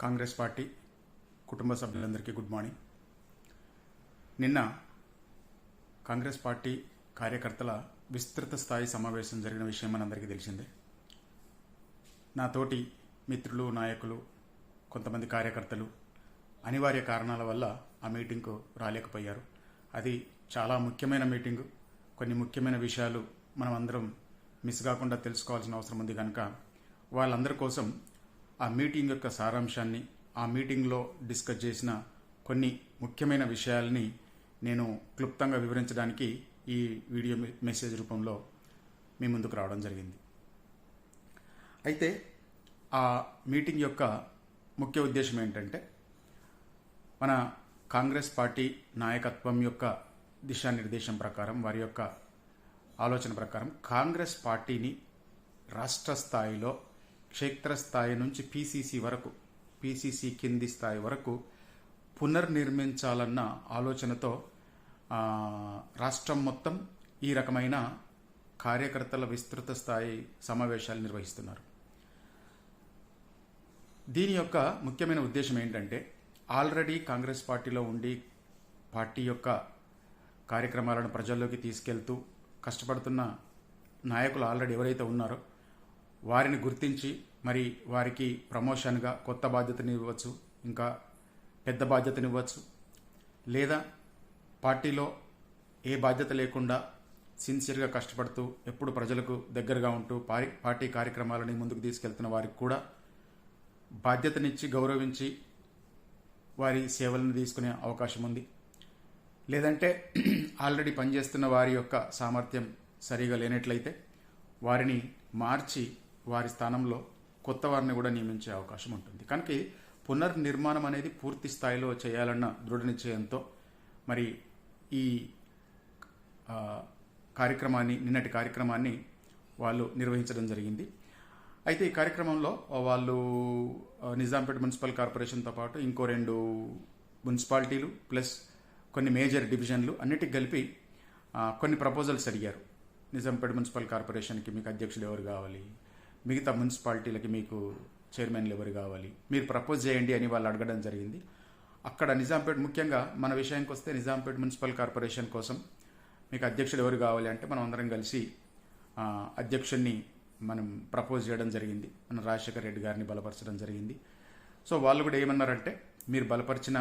Congress party కుటుంబ సభ్యులందరికీ good morning. నిన్న కాంగ్రెస్ పార్టీ కార్యకర్తల విస్తృత స్థాయి సమావేశం జరిగిన విషయం మనందరికీ తెలిసిందే. నాతోటి మిత్రులు నాయకులు కొంతమంది కార్యకర్తలు అనివార్య కారణాల వల్ల ఆ మీటింగ్కు రాలేకపోయారు. అది చాలా ముఖ్యమైన మీటింగు. కొన్ని ముఖ్యమైన విషయాలు మనం అందరం మిస్ కాకుండా తెలుసుకోవాల్సిన అవసరం ఉంది కనుక వాళ్ళందరి కోసం ఆ మీటింగ్ యొక్క సారాంశాన్ని ఆ మీటింగ్లో డిస్కస్ చేసిన కొన్ని ముఖ్యమైన విషయాల్ని నేను క్లుప్తంగా వివరించడానికి ఈ వీడియో మెసేజ్ రూపంలో మీ ముందుకు రావడం జరిగింది. అయితే ఆ మీటింగ్ యొక్క ముఖ్య ఉద్దేశం ఏంటంటే మన కాంగ్రెస్ పార్టీ నాయకత్వం యొక్క దిశానిర్దేశం ప్రకారం వారి యొక్క ఆలోచన ప్రకారం కాంగ్రెస్ పార్టీని రాష్ట్ర స్థాయిలో క్షేత్రస్థాయి నుంచి పీసీసీ వరకు పీసీసీ కింది స్థాయి వరకు పునర్నిర్మించాలన్న ఆలోచనతో రాష్ట్రం మొత్తం ఈ రకమైన కార్యకర్తల విస్తృత స్థాయి సమావేశాలు నిర్వహిస్తున్నారు. దీని యొక్క ముఖ్యమైన ఉద్దేశం ఏంటంటే ఆల్రెడీ కాంగ్రెస్ పార్టీలో ఉండి పార్టీ యొక్క కార్యక్రమాలను ప్రజల్లోకి తీసుకెళ్తూ కష్టపడుతున్న నాయకులు ఆల్రెడీ ఎవరైతే ఉన్నారో వారిని గుర్తించి మరి వారికి ప్రమోషన్గా కొత్త బాధ్యతని ఇవ్వచ్చు ఇంకా పెద్ద బాధ్యతని ఇవ్వచ్చు. లేదా పార్టీలో ఏ బాధ్యత లేకుండా సిన్సియర్గా కష్టపడుతూ ఎప్పుడు ప్రజలకు దగ్గరగా ఉంటూ పారి పార్టీ కార్యక్రమాలని ముందుకు తీసుకెళ్తున్న వారికి కూడా బాధ్యతనిచ్చి గౌరవించి వారి సేవలను తీసుకునే అవకాశం ఉంది. లేదంటే ఆల్రెడీ పనిచేస్తున్న వారి యొక్క సామర్థ్యం సరిగా లేనట్లయితే వారిని మార్చి వారి స్థానంలో కొత్త వారిని కూడా నియమించే అవకాశం ఉంటుంది. కనుక పునర్నిర్మాణం అనేది పూర్తి స్థాయిలో చేయాలన్న దృఢ నిశ్చయంతో మరి ఈ కార్యక్రమాన్ని నిన్నటి కార్యక్రమాన్ని వాళ్ళు నిర్వహించడం జరిగింది. అయితే ఈ కార్యక్రమంలో వాళ్ళు నిజాంపేట మున్సిపల్ కార్పొరేషన్తో పాటు ఇంకో రెండు మున్సిపాలిటీలు ప్లస్ కొన్ని మేజర్ డివిజన్లు అన్నిటికి కలిపి కొన్ని ప్రపోజల్స్ అడిగారు. నిజాంపేట మున్సిపల్ కార్పొరేషన్కి మీకు అధ్యక్షుడు ఎవరు కావాలి? మిగతా మున్సిపాలిటీలకి మీకు చైర్మన్లు ఎవరు కావాలి? మీరు ప్రపోజ్ చేయండి అని వాళ్ళు అడగడం జరిగింది. అక్కడ నిజాంపేట ముఖ్యంగా మన విషయానికి వస్తే నిజాంపేట మున్సిపల్ కార్పొరేషన్ కోసం మీకు అధ్యక్షుడు ఎవరు కావాలి అంటే మనం అందరం కలిసి అధ్యక్షుడిని మనం ప్రపోజ్ చేయడం జరిగింది. మన రాజశేఖర్ రెడ్డి గారిని బలపరచడం జరిగింది. సో వాళ్ళు కూడా ఏమన్నారంటే మీరు బలపరిచిన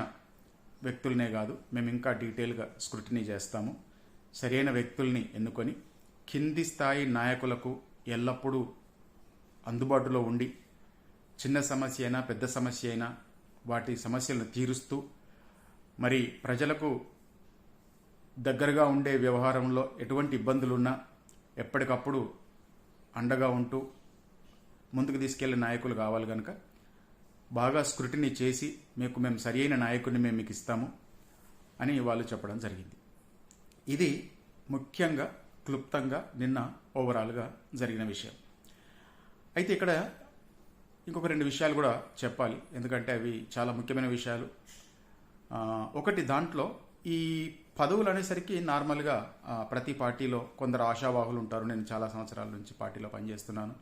వ్యక్తులనే కాదు మేము ఇంకా డీటెయిల్గా స్క్రూటినీ చేస్తాము. సరైన వ్యక్తుల్ని ఎన్నుకొని కింది స్థాయి నాయకులకు ఎల్లప్పుడూ అందుబాటులో ఉండి చిన్న సమస్య అయినా పెద్ద సమస్య అయినా వాటి సమస్యలను తీరుస్తూ మరి ప్రజలకు దగ్గరగా ఉండే వ్యవహారంలో ఎటువంటి ఇబ్బందులున్నా ఎప్పటికప్పుడు అండగా ఉంటూ ముందుకు తీసుకెళ్ళే నాయకులు కావాలి కనుక బాగా స్కృటిని చేసి మీకు మేము సరియైన నాయకుడిని మేము మీకు ఇస్తాము అని వాళ్ళు చెప్పడం జరిగింది. ఇది ముఖ్యంగా క్లుప్తంగా నిన్న ఓవరాల్గా జరిగిన విషయం. అయితే ఇక్కడ ఇంకొక రెండు విషయాలు కూడా చెప్పాలి. ఎందుకంటే అవి చాలా ముఖ్యమైన విషయాలు. ఒకటి దాంట్లో ఈ పదవులు అనేసరికి నార్మల్గా ప్రతి పార్టీలో కొందరు ఆశావాహులు ఉంటారు. నేను చాలా సంవత్సరాల నుంచి పార్టీలో పనిచేస్తున్నాను.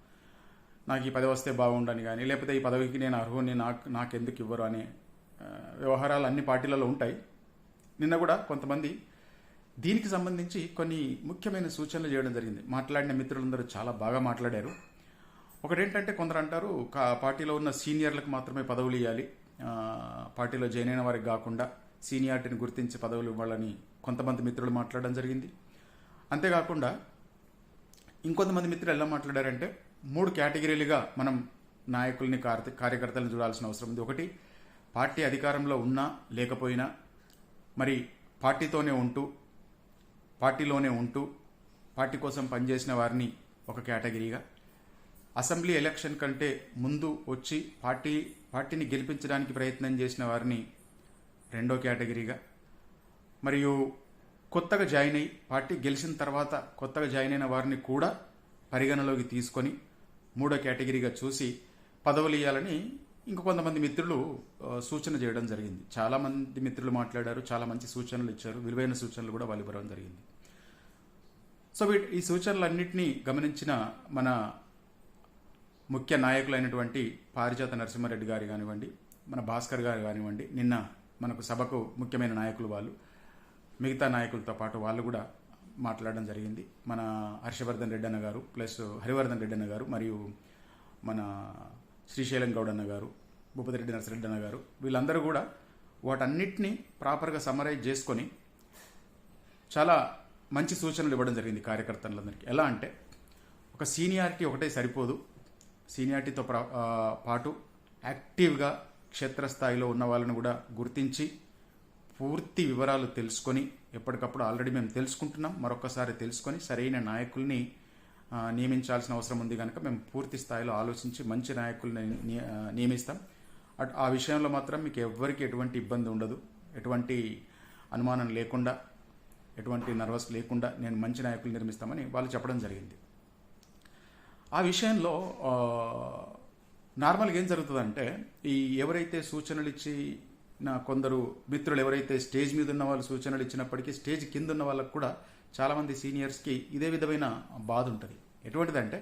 నాకు ఈ పదవి వస్తే బాగుండని కానీ లేకపోతే ఈ పదవికి నేను అర్హుని నాకు నాకెందుకు ఇవ్వరు అనే వ్యవహారాలు అన్ని పార్టీలలో ఉంటాయి. నిన్న కూడా కొంతమంది దీనికి సంబంధించి కొన్ని ముఖ్యమైన సూచనలు చేయడం జరిగింది. మాట్లాడిన మిత్రులందరూ చాలా బాగా మాట్లాడారు. ఒకటేంటంటే కొందరు అంటారు కా- పార్టీలో ఉన్న సీనియర్లకు మాత్రమే పదవులు ఇవ్వాలి పార్టీలో జాయిన్ అయిన వారికి కాకుండా సీనియారిటీని గుర్తించి పదవులు ఇవ్వాలని కొంతమంది మిత్రులు మాట్లాడడం జరిగింది. అంతేకాకుండా ఇంకొంతమంది మిత్రులు ఎలా మాట్లాడారంటే మూడు కేటగిరీలుగా మనం నాయకుల్ని కార్యకర్తలను చూడాల్సిన అవసరం ఉంది. ఒకటి పార్టీ అధికారంలో ఉన్నా లేకపోయినా మరి పార్టీతోనే ఉంటూ పార్టీలోనే ఉంటూ పార్టీ కోసం పనిచేసిన వారిని ఒక కేటగిరీగా అసెంబ్లీ ఎలక్షన్ కంటే ముందు వచ్చి పార్టీ పార్టీని గెలిపించడానికి ప్రయత్నం చేసిన వారిని రెండో కేటగిరీగా మరియు కొత్తగా జాయిన్ అయ్యి పార్టీ గెలిచిన తర్వాత కొత్తగా జాయిన్ అయిన వారిని కూడా పరిగణలోకి తీసుకొని మూడో కేటగిరీగా చూసి పదవులు ఇవ్వాలని ఇంక కొంతమంది మిత్రులు సూచన చేయడం జరిగింది. చాలామంది మిత్రులు మాట్లాడారు చాలా మంచి సూచనలు ఇచ్చారు విలువైన సూచనలు కూడా వాళ్ళు ఇవ్వడం జరిగింది. సో వీటి ఈ సూచనలన్నింటినీ గమనించిన మన ముఖ్య నాయకులైనటువంటి పారిజాత నరసింహారెడ్డి గారు కానివ్వండి మన భాస్కర్ గారు కానివ్వండి నిన్న మనకు సభకు ముఖ్యమైన నాయకులు వాళ్ళు మిగతా నాయకులతో పాటు వాళ్ళు కూడా మాట్లాడడం జరిగింది. మన హర్షవర్ధన్ రెడ్డి అన్న గారు ప్లస్ హరివర్ధన్ రెడ్డి అన్న గారు మరియు మన శ్రీశైలం గౌడ్ అన్న గారు భూపతి రెడ్డి అన్న గారు వీళ్ళందరూ కూడా వాటన్నిటినీ ప్రాపర్గా సమరైజ్ చేసుకొని చాలా మంచి సూచనలు ఇవ్వడం జరిగింది కార్యకర్తలందరికీ. ఎలా అంటే ఒక సీనియారిటీ ఒకటే సరిపోదు. సీనియారిటీతో ప్రా- పాటు యాక్టివ్గా క్షేత్రస్థాయిలో ఉన్న వాళ్ళని కూడా గుర్తించి పూర్తి వివరాలు తెలుసుకొని ఎప్పటికప్పుడు ఆల్రెడీ మేము తెలుసుకుంటున్నాం మరొకసారి తెలుసుకొని సరైన నాయకుల్ని నియమించాల్సిన అవసరం ఉంది కనుక మేము పూర్తి స్థాయిలో ఆలోచించి మంచి నాయకుల్ని నియమిస్తాం. అట్ ఆ విషయంలో మాత్రం మీకు ఎవ్వరికి ఎటువంటి ఇబ్బంది ఉండదు. ఎటువంటి అనుమానం లేకుండా ఎటువంటి నర్వస్ లేకుండా నేను మంచి నాయకులు నిర్మిస్తామని వాళ్ళు చెప్పడం జరిగింది. ఆ విషయంలో నార్మల్గా ఏం జరుగుతుందంటే ఈ ఎవరైతే సూచనలు ఇచ్చి నా కొందరు మిత్రులు ఎవరైతే స్టేజ్ మీద ఉన్న వాళ్ళు సూచనలు ఇచ్చినప్పటికీ స్టేజ్ కింద ఉన్న వాళ్ళకు కూడా చాలామంది సీనియర్స్కి ఇదే విధమైన బాధ ఉంటుంది. ఎటువంటిదంటే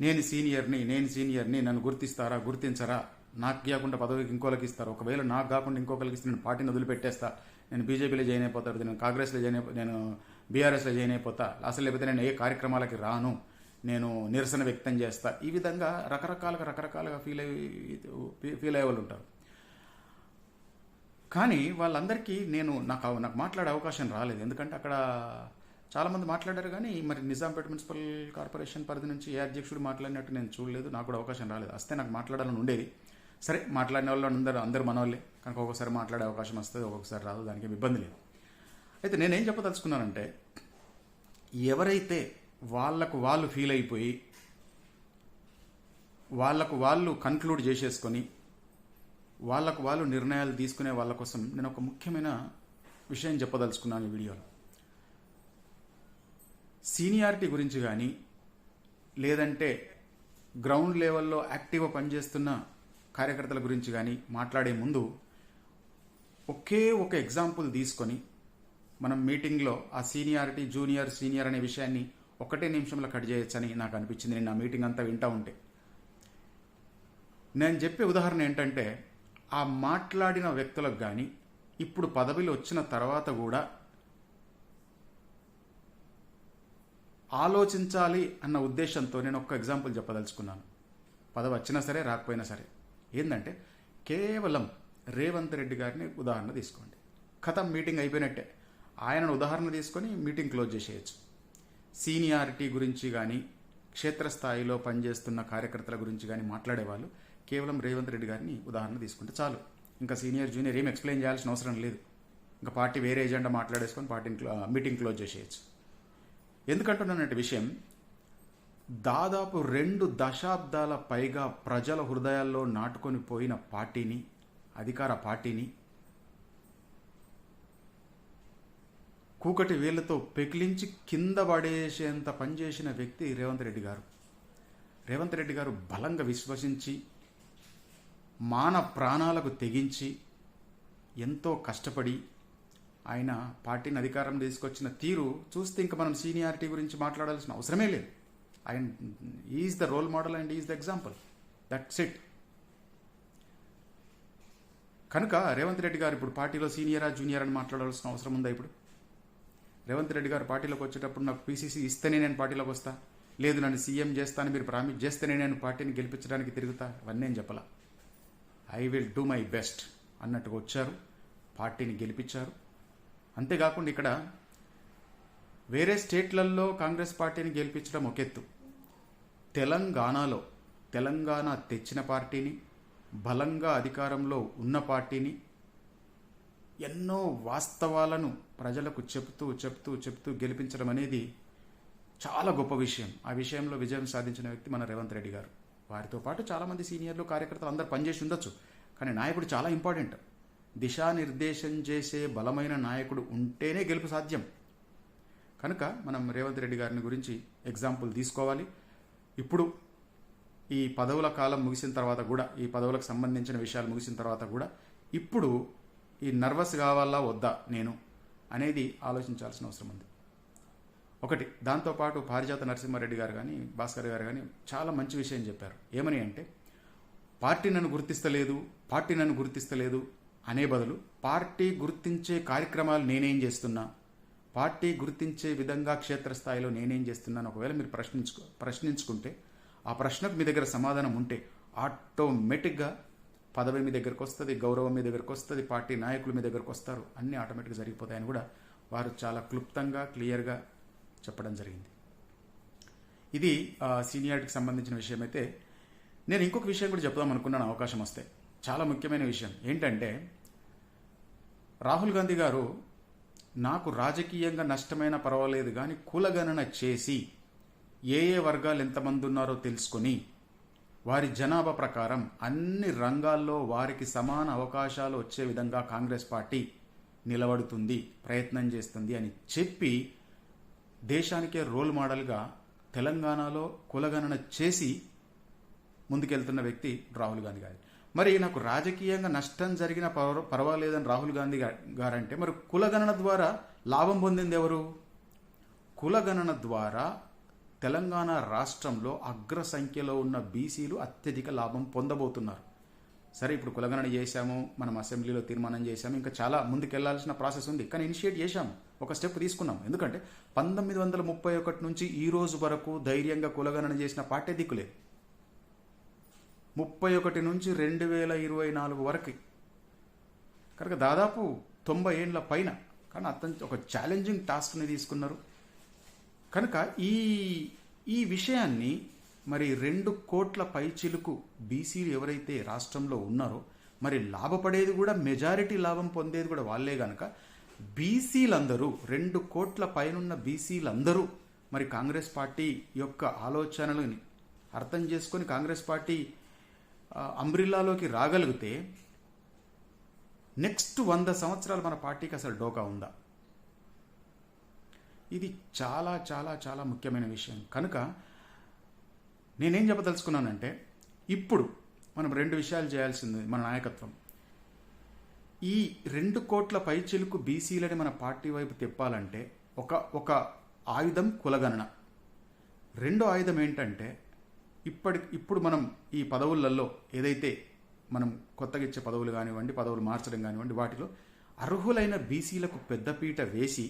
నేను సీనియర్ని నేను సీనియర్ని నన్ను గుర్తిస్తారా గుర్తించరా నాకు కాకుండా పదవికి ఇంకోళ్ళకి ఇస్తారు ఒకవేళ నాకు కాకుండా ఇంకొకరికి ఇస్తే నేను పార్టీని వదిలిపెట్టేస్తా నేను బీజేపీలో జాయిన్ అయిపోతా నేను కాంగ్రెస్లో జాయిన్ అయిపో నేను బీఆర్ఎస్లో జాయిన్ అయిపోతా అసలు లేకపోతే నేను ఏ కార్యక్రమాలకి రాను నేను నిరసన వ్యక్తం చేస్తా. ఈ విధంగా రకరకాలుగా రకరకాలుగా ఫీల్ అయ్యి ఫీల్ అయ్యే వాళ్ళు ఉంటారు. కానీ వాళ్ళందరికీ నేను నాకు నాకు మాట్లాడే అవకాశం రాలేదు. ఎందుకంటే అక్కడ చాలామంది మాట్లాడారు కానీ మరి నిజాంపేట మున్సిపల్ కార్పొరేషన్ పరిధి నుంచి ఏ అధ్యక్షుడు మాట్లాడినట్టు నేను చూడలేదు. నాకు కూడా అవకాశం రాలేదు. వస్తే నాకు మాట్లాడాలని ఉండేది. సరే మాట్లాడిన వాళ్ళు అందరూ అందరు మనవాళ్ళే కనుక ఒక్కొక్కసారి మాట్లాడే అవకాశం వస్తుంది ఒక్కొక్కసారి రాదు దానికి ఇబ్బంది లేదు. అయితే నేనేం చెప్పదలుచుకున్నానంటే ఎవరైతే వాళ్ళకు వాళ్ళు ఫీల్ అయిపోయి వాళ్ళకు వాళ్ళు కన్క్లూడ్ చేసేసుకొని వాళ్ళకు వాళ్ళు నిర్ణయాలు తీసుకునే వాళ్ళ కోసం నేను ఒక ముఖ్యమైన విషయం చెప్పదలుచుకున్నాను ఈ వీడియోలో. సీనియారిటీ గురించి కానీ లేదంటే గ్రౌండ్ లెవెల్లో యాక్టివ్గా పనిచేస్తున్న కార్యకర్తల గురించి కానీ మాట్లాడే ముందు ఒకే ఒక ఎగ్జాంపుల్ తీసుకొని మనం మీటింగ్లో ఆ సీనియారిటీ జూనియర్ సీనియర్ అనే విషయాన్ని ఒకటే నిమిషంలో కట్ చేయొచ్చని నాకు అనిపించింది. నేను ఆ మీటింగ్ అంతా వింటా ఉంటే. నేను చెప్పే ఉదాహరణ ఏంటంటే ఆ మాట్లాడిన వ్యక్తులకు కానీ ఇప్పుడు పదవిలో వచ్చిన తర్వాత కూడా ఆలోచించాలి అన్న ఉద్దేశంతో నేను ఒక్క ఎగ్జాంపుల్ చెప్పదలుచుకున్నాను. పదవి వచ్చినా సరే రాకపోయినా సరే. ఏంటంటే కేవలం రేవంత్ రెడ్డి గారిని ఉదాహరణ తీసుకోండి. కథం మీటింగ్ అయిపోయినట్టే. ఆయనను ఉదాహరణ తీసుకొని మీటింగ్ క్లోజ్ చేసేయచ్చు. సీనియారిటీ గురించి కానీ క్షేత్రస్థాయిలో పనిచేస్తున్న కార్యకర్తల గురించి కానీ మాట్లాడేవాళ్ళు. కేవలం రేవంత్ రెడ్డి గారిని ఉదాహరణ తీసుకుంటే చాలు. ఇంకా సీనియర్ జూనియర్ ఏం ఎక్స్ప్లెయిన్ చేయాల్సిన అవసరం లేదు. ఇంకా పార్టీ వేరే ఎజెండా మాట్లాడేసుకొని పార్టీ మీటింగ్ క్లోజ్ చేసేయచ్చు. ఎందుకంటున్నానంటే విషయం దాదాపు రెండు దశాబ్దాల పైగా ప్రజల హృదయాల్లో నాటుకొని పోయిన పార్టీని అధికార పార్టీని కూకటి వేళ్ళతో పెకిలించి కింద పడేసేంత పనిచేసిన వ్యక్తి రేవంత్ రెడ్డి గారు. రేవంత్ రెడ్డి గారు బలంగా విశ్వసించి మాన ప్రాణాలకు తెగించి ఎంతో కష్టపడి ఆయన పార్టీని అధికారం తీసుకొచ్చిన తీరు చూస్తే ఇంకా మనం సీనియారిటీ గురించి మాట్లాడాల్సిన అవసరమే లేదు. ఆయన is the role model and is the example. That's it కనుక రేవంత్ రెడ్డి గారు ఇప్పుడు పార్టీలో సీనియరా జూనియర్ అని మాట్లాడాల్సిన అవసరం ఉందా ఇప్పుడు? రేవంత్ రెడ్డి గారు పార్టీలోకి వచ్చేటప్పుడు నాకు పీసీసీ ఇస్తేనే నేను పార్టీలోకి వస్తా. లేదు నన్ను సీఎం చేస్తాను మీరు ప్రామిస్ చేస్తేనే నేను పార్టీని గెలిపించడానికి తిరుగుతా. అవన్నీ నేను చెప్పలా. I will do my best అన్నట్టుగా వచ్చారు. పార్టీని గెలిపించారు. అంతేకాకుండా ఇక్కడ వేరే స్టేట్లలో కాంగ్రెస్ పార్టీని గెలిపించడం ఒక ఎత్తు. తెలంగాణలో తెలంగాణ తెచ్చిన పార్టీని బలంగా అధికారంలో ఉన్న పార్టీని ఎన్నో వాస్తవాలను ప్రజలకు చెప్తూ చెప్తూ చెప్తూ గెలిపించడం అనేది చాలా గొప్ప విషయం. ఆ విషయంలో విజయం సాధించిన వ్యక్తి మన రేవంత్ రెడ్డి గారు. వారితో పాటు చాలామంది సీనియర్లు కార్యకర్తలు అందరూ పనిచేసి ఉండొచ్చు. కానీ నాయకుడు చాలా ఇంపార్టెంట్. దిశానిర్దేశం చేసే బలమైన నాయకుడు ఉంటేనే గెలుపు సాధ్యం. కనుక మనం రేవంత్ రెడ్డి గారిని గురించి ఎగ్జాంపుల్ తీసుకోవాలి. ఇప్పుడు ఈ పదవుల కాలం ముగిసిన తర్వాత కూడా ఈ పదవులకు సంబంధించిన విషయాలు ముగిసిన తర్వాత కూడా ఇప్పుడు ఈ నర్వస్ కావాలా వద్దా నేను అనేది ఆలోచించాల్సిన అవసరం ఉంది. ఒకటి దాంతోపాటు పారిజాత నరసింహారెడ్డి గారు కానీ భాస్కర్ గారు కానీ చాలా మంచి విషయం చెప్పారు. ఏమని అంటే పార్టీ నన్ను గుర్తిస్తలేదు పార్టీ నన్ను గుర్తిస్తలేదు అనే బదులు పార్టీ గుర్తించే కార్యక్రమాలు నేనేం చేస్తున్నా పార్టీ గుర్తించే విధంగా క్షేత్రస్థాయిలో నేనేం చేస్తున్నాను ఒకవేళ మీరు ప్రశ్నించుకో ప్రశ్నించుకుంటే ఆ ప్రశ్నకు మీ దగ్గర సమాధానం ఉంటే ఆటోమేటిక్గా పదవి మీ దగ్గరకు వస్తుంది గౌరవం మీ దగ్గరకు వస్తుంది పార్టీ నాయకులు మీ దగ్గరకు వస్తారు అన్నీ ఆటోమేటిక్గా జరిగిపోతాయని కూడా వారు చాలా క్లుప్తంగా క్లియర్గా చెప్పడం జరిగింది. ఇది సీనియారిటీకి సంబంధించిన విషయం అయితే నేను ఇంకొక విషయం కూడా చెప్దాం అనుకున్నాను అవకాశం వస్తే. చాలా ముఖ్యమైన విషయం. ఏంటంటే రాహుల్ గాంధీ గారు నాకు రాజకీయంగా నష్టమైనా పర్వాలేదు కానీ కులగణన చేసి ఏ ఏ వర్గాలు ఎంతమంది ఉన్నారో తెలుసుకొని వారి జనాభా ప్రకారం అన్ని రంగాల్లో వారికి సమాన అవకాశాలు వచ్చే విధంగా కాంగ్రెస్ పార్టీ నిలబడుతుంది ప్రయత్నం చేస్తుంది అని చెప్పి దేశానికే రోల్ మోడల్గా తెలంగాణలో కులగణన చేసి ముందుకెళ్తున్న వ్యక్తి రాహుల్ గాంధీ గారు. మరి నాకు రాజకీయంగా నష్టం జరిగిన పర్వాలేదని రాహుల్ గాంధీ గారంటే మరి కులగణన ద్వారా లాభం పొందింది ఎవరు? కులగణన ద్వారా తెలంగాణ రాష్ట్రంలో అగ్ర సంఖ్యలో ఉన్న బీసీలు అత్యధిక లాభం పొందబోతున్నారు. సరే ఇప్పుడు కులగణన చేశాము మనం అసెంబ్లీలో తీర్మానం చేశాము ఇంకా చాలా ముందుకెళ్ళాల్సిన ప్రాసెస్ ఉంది. కానీ ఇనిషియేట్ చేశాము ఒక స్టెప్ తీసుకున్నాం ఎందుకంటే పంతొమ్మిది వందల ముప్పై ఒకటి నుంచి ఈ రోజు వరకు ధైర్యంగా కులగణన చేసిన పార్టీ దిక్కులేదు ముప్పై ఒకటి నుంచి రెండు వేల ఇరవై నాలుగు వరకు. కనుక దాదాపు తొంభై ఏండ్ల పైన. కానీ అతను ఒక ఛాలెంజింగ్ టాస్క్ని తీసుకున్నారు. కనుక ఈ ఈ విషయాన్ని మరి రెండు కోట్ల పైచిలుకు బీసీలు ఎవరైతే రాష్ట్రంలో ఉన్నారో మరి లాభపడేది కూడా మెజారిటీ లాభం పొందేది కూడా వాళ్ళే గనక బీసీలందరూ రెండు కోట్ల పైనున్న బీసీలందరూ మరి కాంగ్రెస్ పార్టీ యొక్క ఆలోచనలని అర్థం చేసుకొని కాంగ్రెస్ పార్టీ అంబ్రిల్లాలోకి రాగలిగితే నెక్స్ట్ వంద సంవత్సరాలు మన పార్టీకి అసలు డోకా ఉందా? ఇది చాలా చాలా చాలా ముఖ్యమైన విషయం. కనుక నేనేం చెప్పదలుచుకున్నానంటే ఇప్పుడు మనం రెండు విషయాలు చేయాల్సింది మన నాయకత్వం. ఈ రెండు కోట్ల పైచిలుకు బీసీలని మన పార్టీ వైపు తిప్పాలంటే ఒక ఒక ఆయుధం కులగణన. రెండో ఆయుధం ఏంటంటే ఇప్పటి ఇప్పుడు మనం ఈ పదవులలో ఏదైతే మనం కొత్తగా ఇచ్చే పదవులు కానివ్వండి పదవులు మార్చడం కానివ్వండి వాటిలో అర్హులైన బీసీలకు పెద్దపీట వేసి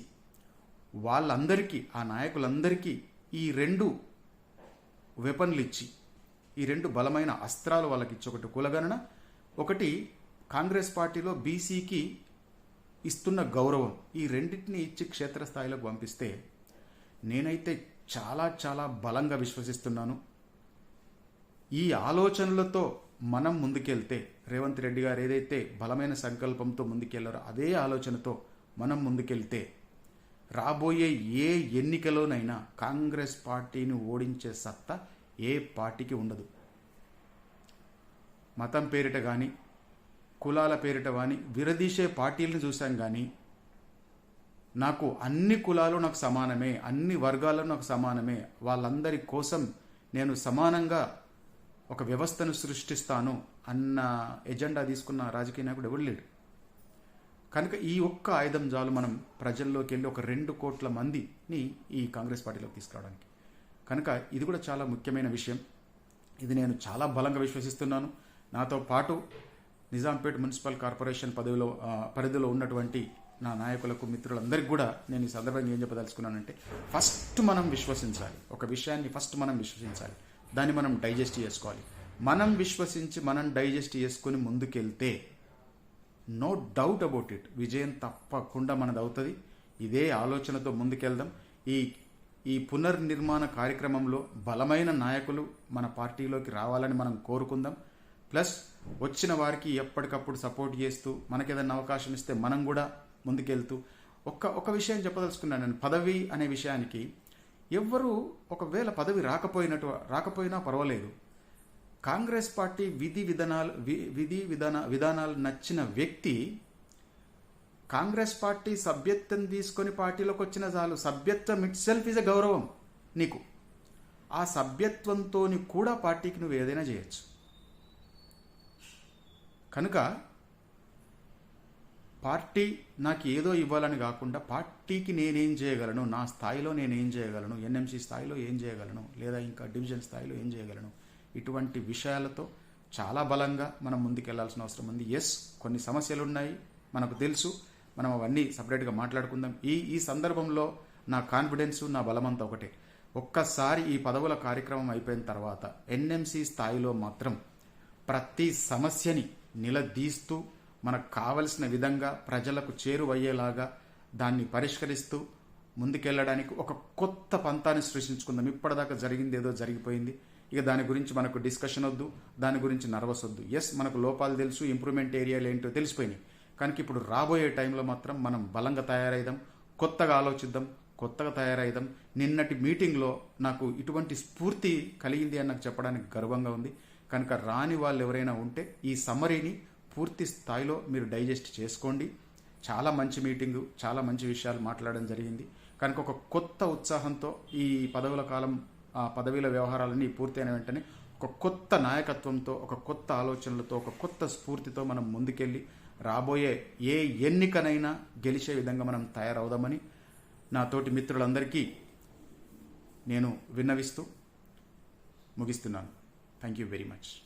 వాళ్ళందరికీ ఆ నాయకులందరికీ ఈ రెండు వెపన్లు ఇచ్చి ఈ రెండు బలమైన అస్త్రాలు వాళ్ళకి ఇచ్చి ఒకటి కులగణన ఒకటి కాంగ్రెస్ పార్టీలో బీసీకి ఇస్తున్న గౌరవం. ఈ రెండింటిని ఇచ్చి క్షేత్రస్థాయిలోకి పంపిస్తే నేనైతే చాలా చాలా బలంగా విశ్వసిస్తున్నాను. ఈ ఆలోచనలతో మనం ముందుకెళ్తే రేవంత్ రెడ్డి గారు ఏదైతే బలమైన సంకల్పంతో ముందుకెళ్ళారో అదే ఆలోచనతో మనం ముందుకెళ్తే రాబోయే ఏ ఎన్నికలోనైనా కాంగ్రెస్ పార్టీని ఓడించే సత్తా ఏ పార్టీకి ఉండదు. మతం పేరిట కానీ కులాల పేరిట కానీ విరదీసే పార్టీలను చూశాం కానీ నాకు అన్ని కులాలు నాకు సమానమే అన్ని వర్గాలు నాకు సమానమే వాళ్ళందరి కోసం నేను సమానంగా ఒక వ్యవస్థను సృష్టిస్తాను అన్న ఎజెండా తీసుకున్న రాజకీయ నాయకుడు ఎవడు లేడు. కనుక ఈ ఒక్క ఆయుధం చాలు మనం ప్రజల్లోకి వెళ్ళి ఒక రెండు కోట్ల మందిని ఈ కాంగ్రెస్ పార్టీలోకి తీసుకురావడానికి. కనుక ఇది కూడా చాలా ముఖ్యమైన విషయం. ఇది నేను చాలా బలంగా విశ్వసిస్తున్నాను. నాతో పాటు నిజాంపేట్ మున్సిపల్ కార్పొరేషన్ పదవిలో పరిధిలో ఉన్నటువంటి నా నాయకులకు మిత్రులందరికీ కూడా నేను ఈ సందర్భంగా ఏం చెప్పదలుచుకున్నానంటే ఫస్ట్ మనం విశ్వసించాలి. ఒక విషయాన్ని ఫస్ట్ మనం విశ్వసించాలి. దాన్ని మనం డైజెస్ట్ చేసుకోవాలి. మనం విశ్వసించి మనం డైజెస్ట్ చేసుకుని ముందుకెళ్తే నో డౌట్ అబౌట్ ఇట్ విజయం తప్పకుండా మనది అవుతుంది. ఇదే ఆలోచనతో ముందుకెళ్దాం. ఈ ఈ పునర్నిర్మాణ కార్యక్రమంలో బలమైన నాయకులు మన పార్టీలోకి రావాలని మనం కోరుకుందాం. ప్లస్ వచ్చిన వారికి ఎప్పటికప్పుడు సపోర్ట్ చేస్తూ మనకేదన్నా అవకాశం ఇస్తే మనం కూడా ముందుకెళ్తూ. ఒక్క ఒక విషయం చెప్పదలుచుకున్నాను నేను. పదవి అనే విషయానికి ఎవ్వరూ ఒకవేళ పదవి రాకపోయినట్టు రాకపోయినా పర్వాలేదు. కాంగ్రెస్ పార్టీ విధి విధానాలు వి- విధి విధాన విధానాలు నచ్చిన వ్యక్తి కాంగ్రెస్ పార్టీ సభ్యత్వం తీసుకొని పార్టీలోకి వచ్చిన చాలు. సభ్యత్వం ఇట్ సెల్ఫ్ ఇస్ ఎ గౌరవం నీకు. ఆ సభ్యత్వంతో కూడా పార్టీకి నువ్వు ఏదైనా చేయొచ్చు. కనుక పార్టీ నాకు ఏదో ఇవ్వాలని కాకుండా పార్టీకి నేనేం చేయగలను నా స్థాయిలో నేనేం చేయగలను ఎన్ఎంసీ స్థాయిలో ఏం చేయగలను లేదా ఇంకా డివిజన్ స్థాయిలో ఏం చేయగలను ఇటువంటి విషయాలతో చాలా బలంగా మనం ముందుకెళ్ళాల్సిన అవసరం ఉంది. ఎస్ కొన్ని సమస్యలు ఉన్నాయి మనకు తెలుసు. మనం అవన్నీ సపరేట్గా మాట్లాడుకుందాం. ఈ ఈ సందర్భంలో నా కాన్ఫిడెన్స్ నా బలమంతా ఒకటే. ఒక్కసారి ఈ పదవుల కార్యక్రమం అయిపోయిన తర్వాత ఎన్ఎంసి స్థాయిలో మాత్రం ప్రతి సమస్యని నిలదీస్తూ మనకు కావలసిన విధంగా ప్రజలకు చేరువయ్యేలాగా దాన్ని పరిష్కరిస్తూ ముందుకెళ్ళడానికి ఒక కొత్త పంతాన్ని సృష్టించుకుందాం. ఇప్పటిదాకా జరిగింది ఏదో జరిగిపోయింది. ఇక దాని గురించి మనకు డిస్కషన్ వద్దు దాని గురించి నర్వస్ వద్దు. ఎస్ మనకు లోపాలు తెలుసు ఇంప్రూవ్మెంట్ ఏరియాలు ఏంటో తెలిసిపోయినాయి. కనుక ఇప్పుడు రాబోయే టైంలో మాత్రం మనం బలంగా తయారైదాం కొత్తగా ఆలోచిద్దాం కొత్తగా తయారైదాం. నిన్నటి మీటింగ్లో నాకు ఇటువంటి స్ఫూర్తి కలిగింది అని నాకు చెప్పడానికి గర్వంగా ఉంది. కనుక రాని వాళ్ళు ఎవరైనా ఉంటే ఈ సమ్మరీని పూర్తి స్థాయిలో మీరు డైజెస్ట్ చేసుకోండి. చాలా మంచి మీటింగు చాలా మంచి విషయాలు మాట్లాడడం జరిగింది. కనుక ఒక కొత్త ఉత్సాహంతో ఈ పదవుల కాలం పదవీల వ్యవహారాలన్నీ పూర్తయిన వెంటనే ఒక కొత్త నాయకత్వంతో ఒక కొత్త ఆలోచనలతో ఒక కొత్త స్ఫూర్తితో మనం ముందుకెళ్ళి రాబోయే ఏ ఎన్నికనైనా గెలిచే విధంగా మనం తయారవుదామని నా తోటి మిత్రులందరికీ నేను విన్నవిస్తూ ముగిస్తున్నాను. Thank you very much